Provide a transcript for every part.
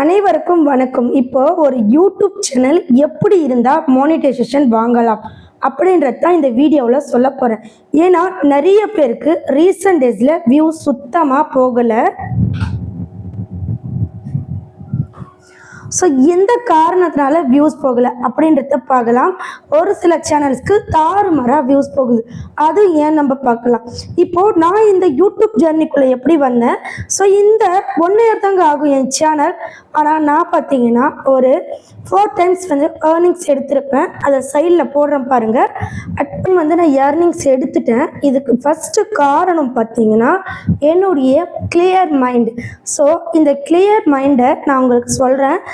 அனைவருக்கும் வணக்கம். இப்போ ஒரு யூடியூப் சேனல் எப்படி இருந்தால் மானிட்டைசேஷன் வாங்கலாம் அப்படின்றது தான் இந்த வீடியோவில் சொல்ல போகிறேன் ஏன்னா நிறைய பேருக்கு ரீசன்ட் டேஸில் வியூ சுத்தமாக போகலை. ஸோ எந்த காரணத்தினால வியூஸ் போகலை அப்படின்றத பார்க்கலாம். ஒரு சில சேனல்ஸ்க்கு தாறுமாறாக வியூஸ் போகுது. அது ஏன் நம்ம பார்க்கலாம். இப்போது நான் இந்த யூடியூப் ஜேர்னிக்குள்ளே எப்படி வந்தேன்? ஸோ இந்த ஒன் இயர் தாங்க ஆகும் என் சேனல் ஆனால் நான் பார்த்தீங்கன்னா ஒரு ஃபோர் டைம்ஸ் வந்து ஏர்னிங்ஸ் எடுத்திருப்பேன். அதை சைடில் போடுறேன் பாருங்கள் அட் வந்து நான் ஏர்னிங்ஸ் எடுத்துட்டேன். இதுக்கு ஃபஸ்ட்டு காரணம் பார்த்தீங்கன்னா என்னுடைய கிளியர் மைண்ட் ஸோ இந்த கிளியர் மைண்டை நான் உங்களுக்கு சொல்கிறேன்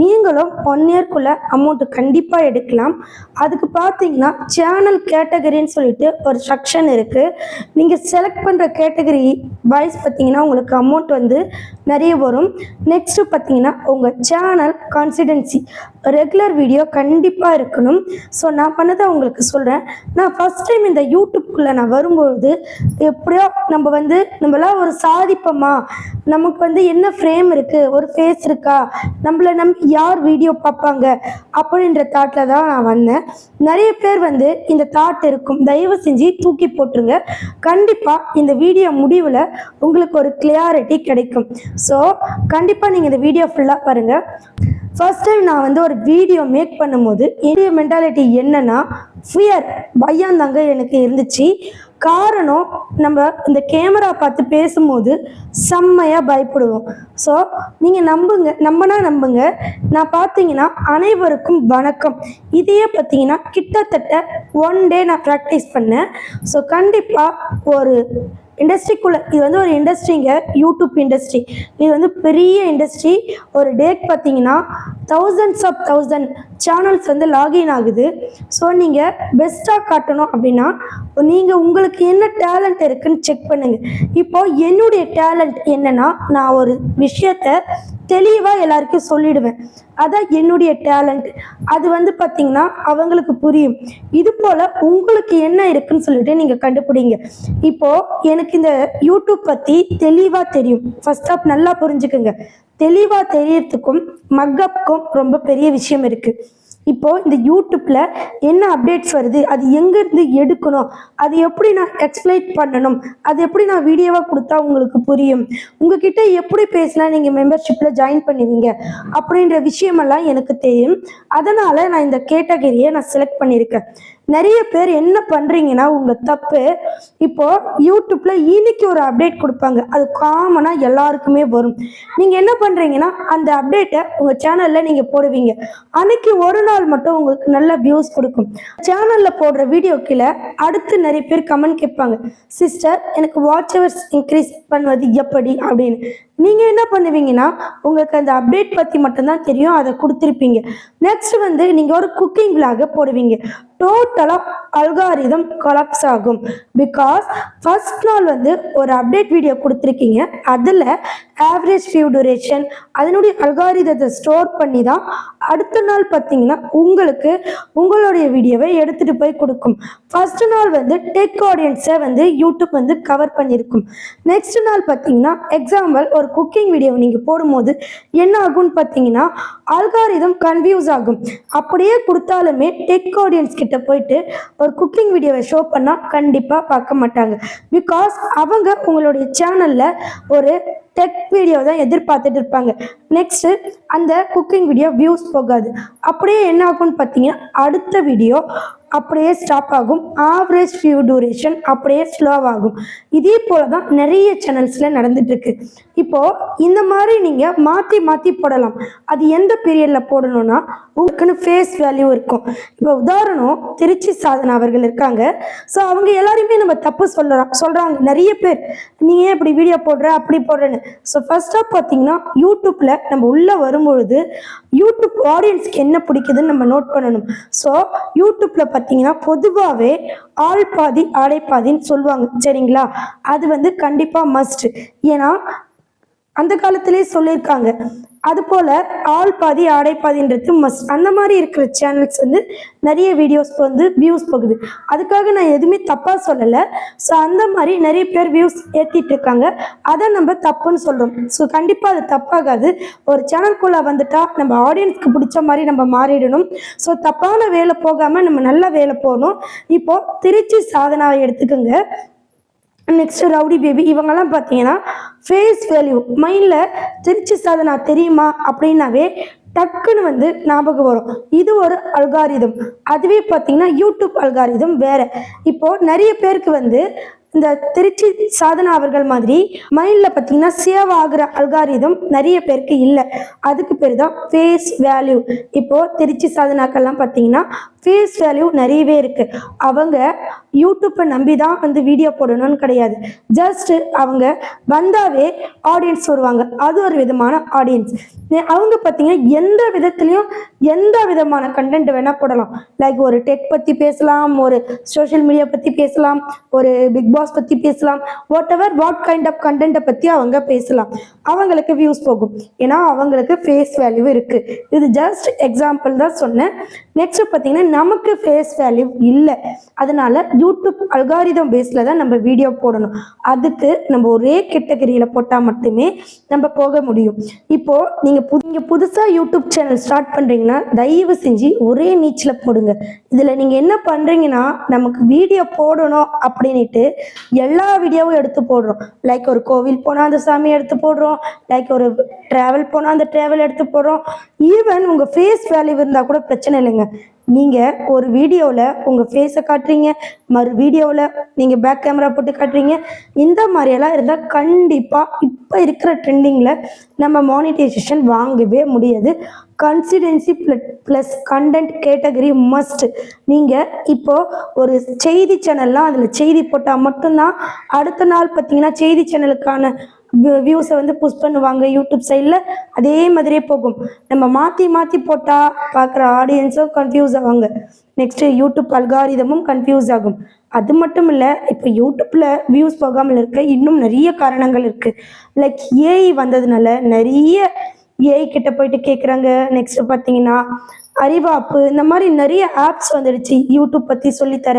நீங்களும் ஒன் இயர்க்குள்ளே அமௌண்ட்டு கண்டிப்பாக எடுக்கலாம். அதுக்கு பார்த்தீங்கன்னா சேனல் கேட்டகரின்னு சொல்லிட்டு ஒரு செக்ஷன் இருக்குது நீங்கள் செலக்ட் பண்ணுற கேட்டகரி வைஸ் பார்த்தீங்கன்னா உங்களுக்கு அமௌண்ட் வந்து நிறைய வரும். நெக்ஸ்ட்டு பார்த்தீங்கன்னா உங்கள் சேனல் கான்சிடென்சி ரெகுலர் வீடியோ கண்டிப்பாக இருக்கணும். ஸோ நான் பண்ணதை உங்களுக்கு சொல்கிறேன் நான் ஃபஸ்ட் டைம் இந்த யூடியூப்குள்ளே நான் வரும்பொழுது எப்படியோ நம்ம வந்து நம்மளாம் ஒரு சாதிப்போமா? நமக்கு வந்து என்ன ஃப்ரேம் இருக்குது ஒரு ஃபேஸ் இருக்கா? நம்மளை நம்பி யார் வீடியோ பார்ப்பாங்க அப்படின்ற தாட்டில் தான் நான் வந்தேன். நிறைய பேர் வந்து இந்த தாட் இருக்கும். தயவு செஞ்சு தூக்கி போட்டுருங்க. கண்டிப்பாக இந்த வீடியோ முடிவில் உங்களுக்கு ஒரு கிளியாரிட்டி கிடைக்கும். ஸோ கண்டிப்பாக நீங்கள் இந்த வீடியோ ஃபுல்லாக பாருங்கள் ஃபர்ஸ்ட் டைம் நான் வந்து ஒரு வீடியோ மேக் பண்ணும்போது என்னுடைய மென்டாலிட்டி என்னன்னா ஃபியர் பயம் தாங்க எனக்கு இருந்துச்சு. காரணம் நம்ம இந்த கேமரா பார்த்து பேசும்போது செம்மையாக பயப்படுவோம். ஸோ நீங்கள் நம்புங்க நம்பினா நம்புங்க. நான் பார்த்தீங்கன்னா அனைவருக்கும் வணக்கம். இதையே பார்த்தீங்கன்னா கிட்டத்தட்ட ஒன் டே நான் ப்ராக்டிஸ் பண்ணேன். ஸோ கண்டிப்பாக ஒரு இண்டஸ்ட்ரிக்குள்ளே இது வந்து ஒரு இண்டஸ்ட்ரிங்க யூடியூப் இண்டஸ்ட்ரி இது வந்து பெரிய இண்டஸ்ட்ரி ஒரு டேக் பார்த்தீங்கன்னா தௌசண்ட்ஸ் ஆஃப் தௌசண்ட் சேனல்ஸ் வந்து லாகின் ஆகுது. ஸோ நீங்கள் பெஸ்ட்டாக காட்டணும் அப்படின்னா நீங்கள் உங்களுக்கு என்ன டேலண்ட் இருக்குன்னு செக் பண்ணுங்கள் இப்போ என்னுடைய டேலண்ட் என்னன்னா நான் ஒரு விஷயத்த தெளிவாக எல்லாருக்கும் சொல்லிடுவேன். அதான் என்னுடைய டேலண்ட் அது வந்து பார்த்தீங்கன்னா அவங்களுக்கு புரியும். இது போல் உங்களுக்கு என்ன இருக்குன்னு சொல்லிட்டு நீங்கள் கண்டுபிடிங்க. இப்போது எனக்கு இந்த யூடியூப் பற்றி தெளிவாக தெரியும். ஃபர்ஸ்ட் ஆஃப் நல்லா புரிஞ்சுக்குங்க. தெளிவாக தெரியறதுக்கும் மக்கப்புக்கும் ரொம்ப பெரிய விஷயம் இருக்குது இப்போது இந்த யூடியூப்பில் என்ன அப்டேட்ஸ் வருது அது எங்கேருந்து எடுக்கணும் அது எப்படி நான் எக்ஸ்பிளைன் பண்ணணும் அது எப்படி நான் வீடியோவாக கொடுத்தா உங்களுக்கு புரியும் உங்ககிட்ட எப்படி பேசினா நீங்கள் மெம்பர்ஷிப்பில் ஜாயின் பண்ணுவீங்க அப்படின்ற விஷயமெல்லாம் எனக்கு தெரியும். அதனால் நான் இந்த கேட்டகரியை நான் செலக்ட் பண்ணியிருக்கேன். நிறைய பேர் என்ன பண்ணுறீங்கன்னா உங்கள் தப்பு இப்போ யூடியூப்பில் இன்னைக்கு ஒரு அப்டேட் கொடுப்பாங்க. அது காமனாக எல்லாருக்குமே வரும். நீங்கள் என்ன பண்ணுறீங்கன்னா அந்த அப்டேட்டை உங்கள் சேனலில் நீங்கள் போடுவீங்க. அன்னைக்கு ஒரு நாள் மட்டும் உங்களுக்கு நல்ல வியூஸ் கொடுக்கும். சேனலில் போடுற வீடியோ கீழே அடுத்து நிறைய பேர் கமெண்ட் கேட்பாங்க. சிஸ்டர் எனக்கு வாட்ச் ஹவர்ஸ் இன்க்ரீஸ் பண்ணுவது எப்படி? அப்படின்னு. நீங்கள் என்ன பண்ணுவீங்கன்னா உங்களுக்கு அந்த அப்டேட் பற்றி மட்டும்தான் தெரியும் அதை கொடுத்துருப்பீங்க. நெக்ஸ்ட் வந்து நீங்கள் ஒரு குக்கிங் விலாக போடுவீங்க. டோட்டலாக அல்காரிதம் கொலாப்ஸ் ஆகும். பிகாஸ் ஃபர்ஸ்ட் நாள் வந்து ஒரு அப்டேட் வீடியோ கொடுத்துருக்கீங்க. அதில் ஆவரேஜ் வியூ டூரேஷன் அதனுடைய அல்காரிதத்தை ஸ்டோர் பண்ணி தான் அடுத்த நாள் பார்த்தீங்கன்னா உங்களுக்கு உங்களுடைய வீடியோவை எடுத்துகிட்டு போய் கொடுக்கும். ஃபர்ஸ்ட் நாள் வந்து டெக் ஆடியன்ஸை வந்து யூடியூப் வந்து கவர் பண்ணியிருக்கும் நெக்ஸ்ட் நாள் பார்த்தீங்கன்னா எக்ஸாம்பிள் ஒரு குக்கிங் வீடியோ நீங்கள் போடும்போது என்ன ஆகும்னு பார்த்தீங்கன்னா அல்காரிதம் கன்ஃபியூஸ் ஆகும். அப்படியே கொடுத்தாலுமே டெக் ஆடியன்ஸ் கிட்ட போயிட்டு ஒரு குக்கிங் வீடியோவை ஷோ பண்ணால் கண்டிப்பாக பார்க்க மாட்டாங்க. பிகாஸ் அவங்க உங்களுடைய சேனலில் ஒரு டெக் வீடியோ தான் எதிர்பார்த்துட்டு இருப்பாங்க. நெக்ஸ்ட்டு அந்த குக்கிங் வீடியோ வியூஸ் போகாது. அப்படியே என்ன ஆகும்னு பார்த்தீங்கன்னா அடுத்த வீடியோ அப்படியே ஸ்டாப் ஆகும். ஆவரேஜ் வியூ டூரேஷன் அப்படியே ஸ்லோவாகும் இதே போல தான் நிறைய சேனல்ஸில் நடந்துட்டுருக்கு. இப்போது இந்த மாதிரி நீங்கள் மாற்றி மாற்றி போடலாம். அது எந்த பீரியடில் போடணும்னா உங்களுக்குன்னு ஃபேஸ் வேல்யூ இருக்கும். இப்போ உதாரணம் திருச்சி சாதனா அவர்கள் இருக்காங்க. ஸோ அவங்க எல்லாருமே நம்ம தப்பு சொல்கிறோம் சொல்கிறாங்க நிறைய பேர் நீ ஏன் இப்படி வீடியோ போடுற? அப்படி போடுறேன்னு. ஸோ ஃபர்ஸ்ட்டாக பார்த்தீங்கன்னா யூடியூப்பில் நம்ம உள்ளே வரும்பொழுது யூடியூப் ஆடியன்ஸ்க்கு என்ன பிடிக்குதுன்னு நம்ம நோட் பண்ணணும். ஸோ யூடியூப்பில் பார்த்து பார்த்தீங்கன்னா பொதுவாகவே ஆள் பாதி ஆடை பாதின்னு சொல்லுவாங்க. சரிங்களா? அது வந்து கண்டிப்பாக மஸ்ட் ஏன்னா அந்த காலத்திலே சொல்லியிருக்காங்க. அதுபோல் ஆள் பாதி ஆடை பாதின்றது மஸ்ட் அந்த மாதிரி இருக்கிற சேனல்ஸ் வந்து நிறைய வீடியோஸ் வந்து வியூஸ் போகுது. அதுக்காக நான் எதுவுமே தப்பாக சொல்லலை. ஸோ அந்த மாதிரி நிறைய பேர் வியூஸ் ஏற்றிட்டு இருக்காங்க. அதை நம்ம தப்புன்னு சொல்கிறோம் ஸோ கண்டிப்பாக அது தப்பாகாது. ஒரு சேனல்குள்ளே வந்துட்டால் நம்ம ஆடியன்ஸ்க்கு பிடிச்ச மாதிரி நம்ம மாறிடணும். ஸோ தப்பான வேலை போகாமல் நம்ம நல்ல வேலை போகணும். இப்போது திருச்சி சாதனாவை எடுத்துக்கோங்க. நெக்ஸ்ட் ரவுடி பேபி இவங்கெல்லாம் பார்த்தீங்கன்னா ஃபேஸ் வேல்யூ மைண்டில் திருச்சி சாதனா தெரியுமா அப்படின்னாவே டக்குன்னு வந்து ஞாபகம் வரும். இது ஒரு அல்காரிதம் அதுவே பார்த்தீங்கன்னா யூடியூப் அல்காரிதம் வேற. இப்போது நிறைய பேருக்கு வந்து இந்த திருச்சி சாதனா அவர்கள் மாதிரி மைண்டில் பார்த்தீங்கன்னா சேவ் ஆகுற அல்காரிதம் நிறைய பேருக்கு இல்லை. அதுக்கு பேர் தான் ஃபேஸ் வேல்யூ இப்போது திருச்சி சாதனாக்கெல்லாம் பார்த்தீங்கன்னா ஃபேஸ் வேல்யூ நிறையவே இருக்குது அவங்க யூடியூப்பை நம்பி தான் வந்து வீடியோ போடணும்னு கிடையாது. ஜஸ்ட் அவங்க வந்தாவே ஆடியன்ஸ் வருவாங்க. அது ஒரு விதமான ஆடியன்ஸ் அவங்க பார்த்தீங்கன்னா எந்த விதத்துலேயும் எந்த விதமான கண்டென்ட் வேணால் போடலாம். லைக் ஒரு டெக் பற்றி பேசலாம் ஒரு சோஷியல் மீடியா பற்றி பேசலாம் ஒரு பிக் பாஸ் பற்றி பேசலாம். Whatever what kind of கண்டென்ட்டை பற்றி அவங்க பேசலாம். அவங்களுக்கு வியூஸ் போகும். ஏன்னா அவங்களுக்கு ஃபேஸ் வேல்யூ இருக்குது இது ஜஸ்ட் எக்ஸாம்பிள் தான் சொன்னேன். நெக்ஸ்ட் பார்த்தீங்கன்னா நமக்கு ஃபேஸ் வேல்யூ இல்லை. அதனால யூடியூப் அல்காரிதம் பேஸில் தான் நம்ம வீடியோ போடணும். அதுக்கு நம்ம ஒரே கேட்டகரியில் போட்டால் மட்டுமே நம்ம போக முடியும். இப்போது நீங்கள் புது நீங்கள் புதுசாக யூடியூப் சேனல் ஸ்டார்ட் பண்ணுறீங்கன்னா தயவு செஞ்சு ஒரே நீச்சில் போடுங்க. இதில் நீங்கள் என்ன பண்ணுறீங்கன்னா நமக்கு வீடியோ போடணும் அப்படின்ட்டு எல்லா வீடியோவும் எடுத்து போடுறோம். லைக் ஒரு கோவில் போனால் அந்த சாமி எடுத்து போடுறோம். லைக் ஒரு ட்ராவல் போனால் அந்த ட்ராவல் எடுத்து போடுறோம். ஈவன் உங்கள் ஃபேஸ் வேல்யூ இருந்தால் கூட பிரச்சனை இல்லைங்க. நீங்கள் ஒரு வீடியோவில் உங்கள் ஃபேஸை காட்டுறீங்க மறு வீடியோவில் நீங்கள் பேக் கேமரா போட்டு காட்டுறீங்க. இந்த மாதிரியெல்லாம் இருந்தால் கண்டிப்பாக இப்போ இருக்கிற ட்ரெண்டிங்கில் நம்ம மானிட்டைசேஷன் வாங்கவே முடியாது. Consistency plus content category must நீங்கள் இப்போது ஒரு செய்தி சேனல்லாம் அதில் செய்தி போட்டால் மட்டும்தான் அடுத்த நாள் பார்த்தீங்கன்னா செய்தி சேனலுக்கான வியூஸை வந்து புஷ் பண்ணுவாங்க யூடியூப் சைடில் அதே மாதிரியே போகும். நம்ம மாற்றி மாற்றி போட்டால் பார்க்குற ஆடியன்ஸும் கன்ஃபியூஸ் ஆவாங்க. நெக்ஸ்ட்டு யூடியூப் அல்காரிதமும் கன்ஃபியூஸ் ஆகும். அது மட்டும் இல்லை இப்போ யூடியூப்பில் வியூஸ் போகாமல் இருக்க இன்னும் நிறைய காரணங்கள் இருக்குது லைக் ஏஐ வந்ததுனால நிறைய ஏஐ கிட்ட போயிட்டு கேட்குறாங்க நெக்ஸ்ட் பார்த்தீங்கன்னா அறிவாப்பு இந்த மாதிரி நிறைய ஆப்ஸ் வந்துடுச்சு. யூடியூப் பற்றி சொல்லித்தர.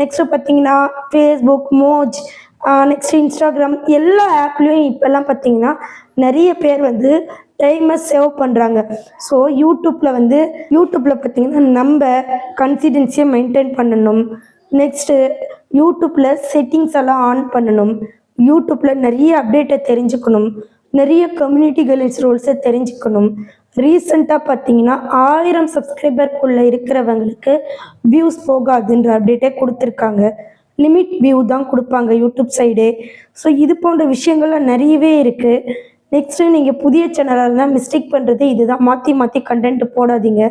நெக்ஸ்ட் பார்த்தீங்கன்னா ஃபேஸ்புக் மோஜ் நெக்ஸ்ட் இன்ஸ்டாகிராம் எல்லா ஆப்லேயும் இப்போல்லாம் பார்த்தீங்கன்னா நிறைய பேர் வந்து டைமை சேவ் பண்ணுறாங்க ஸோ யூடியூப்பில் வந்து யூடியூப்பில் பார்த்தீங்கன்னா நம்ம கன்சிடென்சியை மெயின்டைன் பண்ணணும். நெக்ஸ்ட்டு யூடியூப்பில் செட்டிங்ஸ் எல்லாம் ஆன் பண்ணணும். யூடியூப்பில் நிறைய அப்டேட்டை தெரிஞ்சுக்கணும். நிறைய கம்யூனிட்டி கைட்லைன்ஸ் ரூல்ஸை தெரிஞ்சுக்கணும். ரீசெண்டாக பார்த்தீங்கன்னா ஆயிரம் சப்ஸ்கிரைபருக்குள்ளே இருக்கிறவங்களுக்கு வியூஸ் போகாதுன்ற அப்டேட்டே கொடுத்துருக்காங்க. லிமிட் வியூ தான் கொடுப்பாங்க யூடியூப் சைடே ஸோ இது போன்ற விஷயங்கள்லாம் நிறையவே இருக்குது நெக்ஸ்ட்டு நீங்கள் புதிய சேனலாக இருந்தால் மிஸ்டேக் பண்ணுறது இதுதான். மாற்றி மாற்றி கண்டென்ட் போடாதீங்க.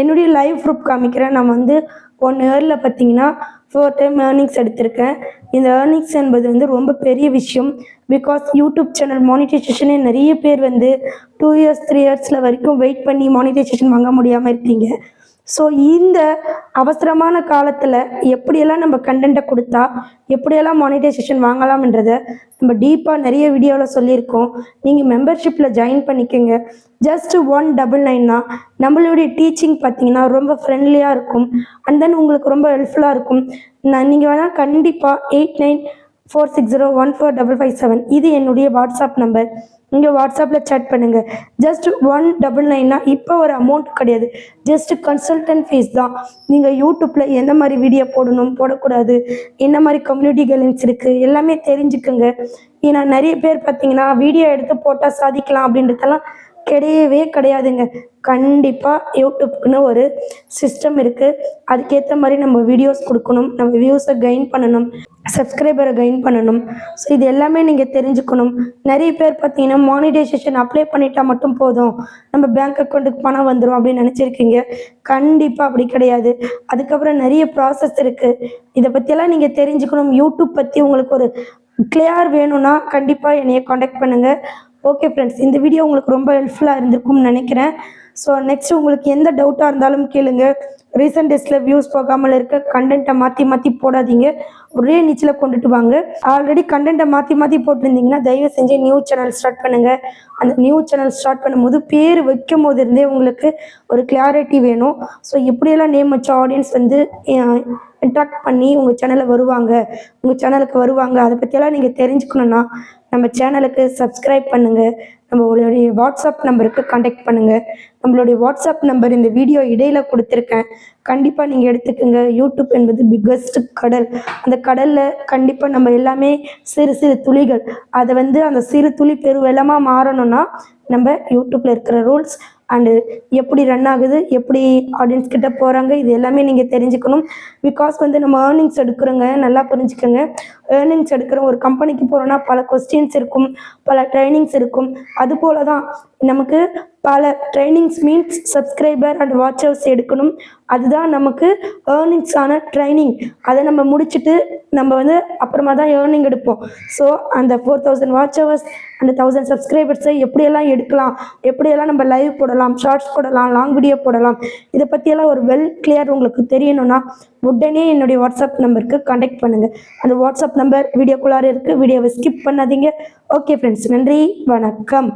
என்னுடைய லைவ் ப்ரூஃப் காமிக்கிறேன். நான் வந்து ஒன் இயரில் பார்த்தீங்கன்னா ஃபோர் டைம் ஏர்னிங்ஸ் எடுத்திருக்கேன். இந்த ஏர்னிங்ஸ் என்பது வந்து ரொம்ப பெரிய விஷயம். பிகாஸ் யூடியூப் சேனல் மானிட்டைசேஷனே நிறைய பேர் வந்து டூ இயர்ஸ் த்ரீ இயர்ஸில் வரைக்கும் வெயிட் பண்ணி மானிட்டைசேஷன் வாங்க முடியாமல் இருக்கீங்க. ஸோ இந்த அவசரமான காலத்தில் எப்படியெல்லாம் நம்ம கண்டென்ட்டை கொடுத்தா எப்படியெல்லாம் மானிட்டைசேஷன் வாங்கலாம்ன்றத நம்ம டீப்பாக நிறைய வீடியோவில் சொல்லியிருக்கோம். நீங்கள் மெம்பர்ஷிப்பில் ஜாயின் பண்ணிக்கோங்க. ஜஸ்ட் ஒன் டபுள் நைன்னா நம்மளுடைய டீச்சிங் பார்த்தீங்கன்னா ரொம்ப ஃப்ரெண்ட்லியாக இருக்கும். அண்ட் தென் உங்களுக்கு ரொம்ப ஹெல்ப்ஃபுல்லாக இருக்கும். நான் நீங்கள் வேணால் கண்டிப்பாக eight nine four six zero one four double five seven இது என்னுடைய வாட்ஸ்அப் நம்பர் நீங்கள் வாட்ஸ்அப்பில் சேட் பண்ணுங்கள் ஜஸ்ட் ஒன் டபுள் நைன்னா இப்போ ஒரு அமௌண்ட் கிடையாது. ஜஸ்ட் கன்சல்டன்ட் ஃபீஸ் தான். நீங்கள் யூடியூப்பில் எந்த மாதிரி வீடியோ போடணும் போடக்கூடாது என்ன மாதிரி கம்யூனிட்டி கைட்லைன்ஸ் இருக்குது எல்லாமே தெரிஞ்சுக்குங்க. ஏன்னா நிறைய பேர் பார்த்தீங்கன்னா வீடியோ எடுத்து போட்டால் சாதிக்கலாம் அப்படின்றதெல்லாம் கிடையவே கிடையாதுங்க. கண்டிப்பாக யூடியூப்க்குன்னு ஒரு சிஸ்டம் இருக்குது அதுக்கேற்ற மாதிரி நம்ம வீடியோஸ் கொடுக்கணும். நம்ம வியூஸை கெயின் பண்ணணும். சப்ஸ்கிரைபரை கெயின் பண்ணணும். ஸோ இது எல்லாமே நீங்கள் தெரிஞ்சுக்கணும். நிறைய பேர் பார்த்தீங்கன்னா மானிடைசேஷன் அப்ளை பண்ணிட்டா மட்டும் போதும். நம்ம பேங்க் அக்கௌண்ட்டுக்கு பணம் வந்துடும் அப்படின்னு நினச்சிருக்கீங்க. கண்டிப்பாக அப்படி கிடையாது. அதுக்கப்புறம் நிறைய ப்ராசஸ் இருக்குது இதை பற்றியெல்லாம் நீங்கள் தெரிஞ்சுக்கணும். யூடியூப் பற்றி உங்களுக்கு ஒரு கிளியர் வேணும்னா கண்டிப்பாக என்னைய காண்டாக்ட் பண்ணுங்கள் ஓகே ஃப்ரெண்ட்ஸ் இந்த வீடியோ உங்களுக்கு ரொம்ப ஹெல்ப்ஃபுல்லாக இருந்திருக்கும்னு நினைக்கிறேன். ஸோ நெக்ஸ்ட் உங்களுக்கு எந்த டவுட்டாக இருந்தாலும் கேளுங்க. ரீசெண்ட் டேஸில் வியூஸ் போகாமல் இருக்க கண்டென்ட்டை மாற்றி மாற்றி போடாதீங்க. ஒரே நீச்சில் கொண்டுட்டு வாங்க. ஆல்ரெடி கண்டென்ட்டை மாற்றி மாற்றி போட்டிருந்தீங்கன்னா தயவு செஞ்சு நியூ சேனல் ஸ்டார்ட் பண்ணுங்கள் அந்த நியூ சேனல் ஸ்டார்ட் பண்ணும்போது பேர் வைக்கும் போது இருந்தே உங்களுக்கு ஒரு கிளாரிட்டி வேணும். ஸோ எப்படியெல்லாம் நேம் வச்ச ஆடியன்ஸ் வந்து இன்ட்ராக்ட் பண்ணி உங்கள் சேனலில் வருவாங்க. உங்கள் சேனலுக்கு வருவாங்க. அதை பற்றியெல்லாம் நீங்கள் தெரிஞ்சுக்கணுன்னா நம்ம சேனலுக்கு சப்ஸ்கிரைப் பண்ணுங்கள் நம்மளுடைய வாட்ஸ்அப் நம்பருக்கு காண்டாக்ட் பண்ணுங்கள் நம்மளுடைய வாட்ஸ்அப் நம்பர் இந்த வீடியோ இடையில் கொடுத்துருக்கேன். கண்டிப்பாக நீங்கள் எடுத்துக்கோங்க. யூடியூப் என்பது பிக்கஸ்ட் கடல். அந்த கடலில் கண்டிப்பாக நம்ம எல்லாமே சிறு சிறு துளிகள். அதை வந்து அந்த சிறு துளி பெருவெள்ளமாக மாறணும்னா நம்ம யூடியூப்பில் இருக்கிற ரூல்ஸ் அண்டு எப்படி ரன் ஆகுது எப்படி ஆடியன்ஸ் கிட்ட போகிறாங்க இது எல்லாமே நீங்கள் தெரிஞ்சுக்கணும். பிகாஸ் வந்து நம்ம ஏர்னிங்ஸ் எடுக்கிறோங்க நல்லா புரிஞ்சுக்கோங்க. ஏர்னிங்ஸ் எடுக்கிற ஒரு கம்பெனிக்கு போகிறோன்னா பல கொஸ்டின்ஸ் இருக்கும் பல ட்ரைனிங்ஸ் இருக்கும். அது போல தான் நமக்கு பல trainings means subscriber and watchers எடுக்கணும். அதுதான் நமக்கு ஏர்னிங்ஸான ட்ரைனிங் அதை நம்ம முடிச்சுட்டு நம்ம வந்து அப்புறமா தான் ஏர்னிங் எடுப்போம். ஸோ அந்த ஃபோர் தௌசண்ட் வாட்ச் ஹவர்ஸ் அந்த தௌசண்ட் சப்ஸ்கிரைபர்ஸை எப்படியெல்லாம் எடுக்கலாம்? எப்படியெல்லாம் நம்ம லைவ் போடலாம்? ஷார்ட்ஸ் போடலாம்? லாங் வீடியோ போடலாம்? இதை பற்றியெல்லாம் ஒரு வெல் கிளியர் உங்களுக்கு தெரியணும்னா உடனே என்னுடைய வாட்ஸ்அப் நம்பருக்கு காண்டாக்ட் பண்ணுங்கள் அந்த வாட்ஸ்அப் நம்பர் வீடியோக்குள்ளார இருக்குது வீடியோவை ஸ்கிப் பண்ணாதீங்க. ஓகே ஃப்ரெண்ட்ஸ் நன்றி. வணக்கம்.